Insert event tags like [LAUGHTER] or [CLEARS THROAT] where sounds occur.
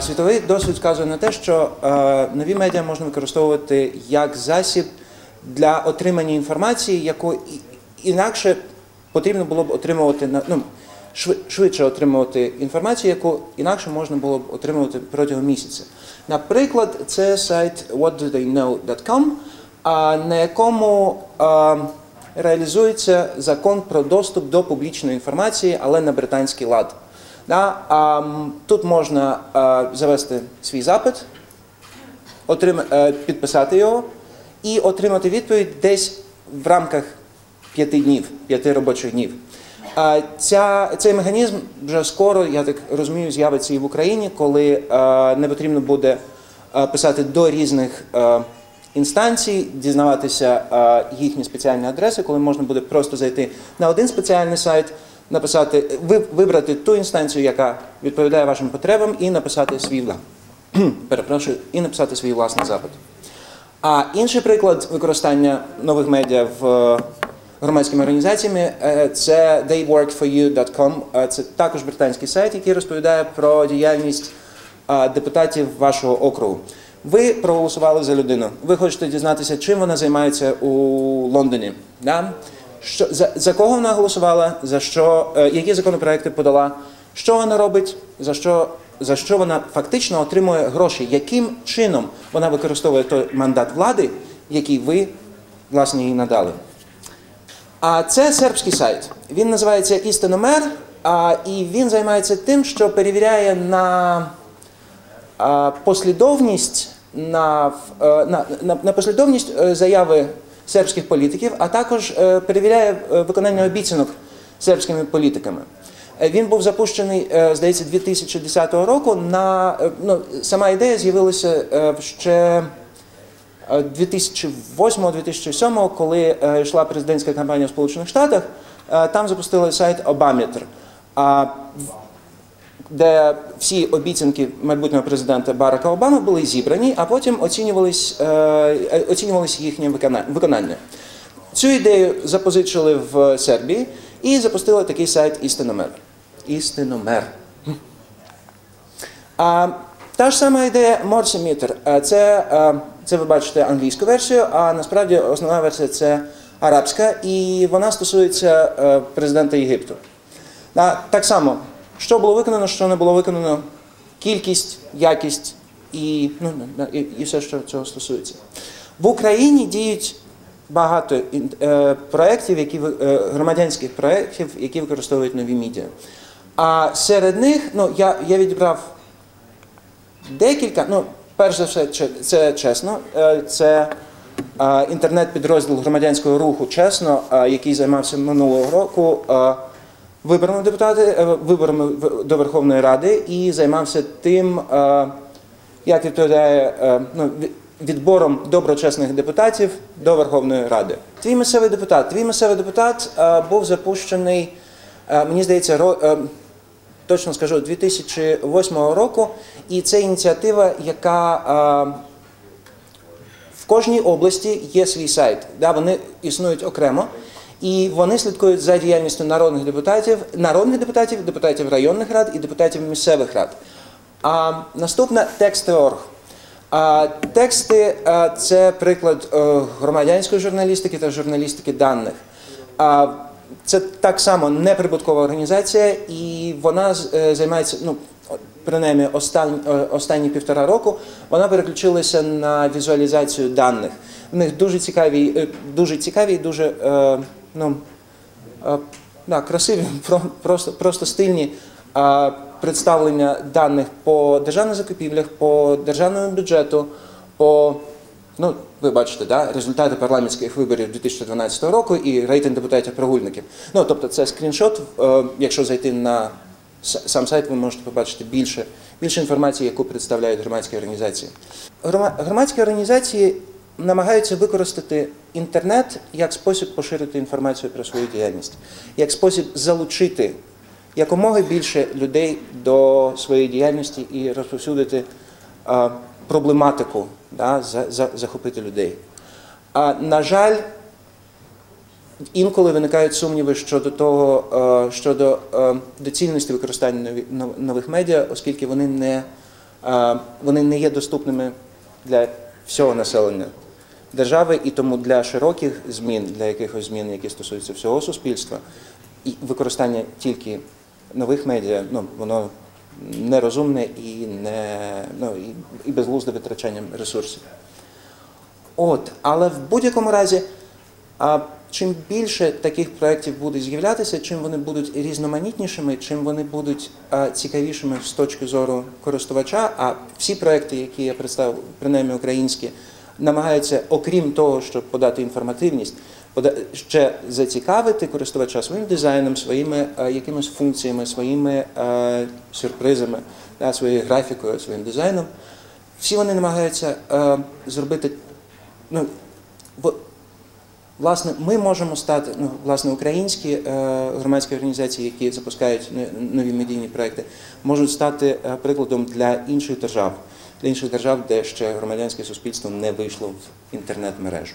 Світовий досвід вказує на те, що нові медіа можна використовувати як засіб для отримання інформації, яку інакше потрібно було б отримувати ну, швидше отримувати інформацію, яку інакше можна було б отримувати протягом місяця. Наприклад, це сайт whatdothayknow.com, а, на якому реалізується закон про доступ до публічної інформації, але на британський лад. Да? Тут можна завести свій запит, е, підписати його і отримати відповідь десь в рамках п'яти днів, п'яти робочих днів. Ця, цей механізм вже скоро, я так розумію, з'явиться і в Україні, коли не потрібно буде писати до різних інстанцій, дізнаватися їхні спеціальні адреси, коли можна буде просто зайти на один спеціальний сайт, написати, ви- вибрати ту інстанцію, яка відповідає вашим потребам, і написати свій [CLEARS THROAT] перепрошую, і написати свій власний запит. А інший приклад використання нових медіа в е, громадськими організаціями е, це theyworkforyou.com. Е, Це також британський сайт, який розповідає про діяльність депутатів вашого округу. Ви проголосували за людину. Ви хочете дізнатися, чим вона займається у Лондоні. Да? Що, за, за кого вона голосувала, за що, е, які законопроекти подала, що вона робить, за що, за що вона фактично отримує гроші, яким чином вона використовує той мандат влади, який ви, власне, їй надали. А це сербський сайт. Він називається Істиномер, і він займається тим, що перевіряє на а, послідовність на, е, на, на послідовність е, заяви сербських політиків, а також е, перевіряє е, виконання обіцянок сербськими політиками. Е, Він був запущений, здається, 2010 року. На ну, сама ідея з'явилася ще 2008-2007, коли йшла президентська кампанія в Сполучених Штатах, там запустили сайт в- де всі обіцянки майбутнього президента Барака Обами були зібрані, а потім оцінювались, е, е, їхнє виконання. Цю ідею запозичили в Сербії і запустили такий сайт Істиномер. Істиномер. А, та ж сама ідея. А, Це, це ви бачите англійську версію, а насправді основна версія це арабська, і вона стосується е, президента Єгипту. Так само, що було виконано, що не було виконано, кількість, якість і, ну, і, і все, що цього стосується. В Україні діють багато е, проєктів, які е, громадянських проєктів, які використовують нові медіа. А серед них, ну я, я відібрав декілька. Ну, перш за все, це чесно. е, Це е, інтернет-підрозділ громадянського руху чесно, який займався минулого року виборами депутати, е, виборами до Верховної Ради і займався тим, е, як відповідає е, ну, відбором доброчесних депутатів до Верховної Ради. Твій місцевий депутат. Твій місцевий депутат був запущений, мені здається, точно скажу, 2008 року. І це ініціатива, яка в кожній області є свій сайт. Да, вони існують окремо. І вони слідкують за діяльністю народних депутатів, народних депутатів, депутатів районних рад і депутатів місцевих рад. А наступна тексти.орг. А, тексти це приклад е, громадянської журналістики та журналістики даних. А, це так само неприбуткова організація, і вона е, займається, ну, принаймні останні, е, останні півтора року, вона переключилася на візуалізацію даних. В них дуже цікаві, дуже цікаві і дуже е, ну, да, красиві, [LAUGHS] просто, просто стильні представлення даних по державних закупівлях, по державному бюджету, по ну, ви бачите, да, результати парламентських виборів 2012 року і рейтинг депутатів прогульників. Ну, тобто це скріншот. Е, якщо зайти на сам сайт, ви можете побачити більше, більше інформації, яку представляють громадські організації. Грома- Громадські організації намагаються використати інтернет як спосіб поширити інформацію про свою діяльність, як спосіб залучити якомога більше людей до своєї діяльності і розповсюдити проблематику, да, за, за, захопити людей. А, на жаль, інколи виникають сумніви щодо того, щодо доцільності використання нові- нов- нових медіа, оскільки вони не вони не є доступними для всього населення держави, і тому для широких змін, для якихось змін, які стосуються всього суспільства, і використання тільки нових медіа, ну воно нерозумне і не ну і, і безглузде витрачання ресурсів. От, але в будь-якому разі, а, чим більше таких проєктів буде з'являтися, чим вони будуть різноманітнішими, чим вони будуть цікавішими з точки зору користувача. А всі проекти, які я представив, принаймні українські, намагаються, окрім того, щоб подати інформативність, ще зацікавити користувача своїм дизайном, своїми якимись функціями, своїми сюрпризами, своєю графікою, своїм дизайном. Всі вони намагаються зробити. Ну, власне, ми можемо стати, ну, власне, українські е, громадські організації, які запускають нові медійні проекти, можуть стати е, прикладом для інших держав, для інших держав, де ще громадянське суспільство не вийшло в інтернет-мережу.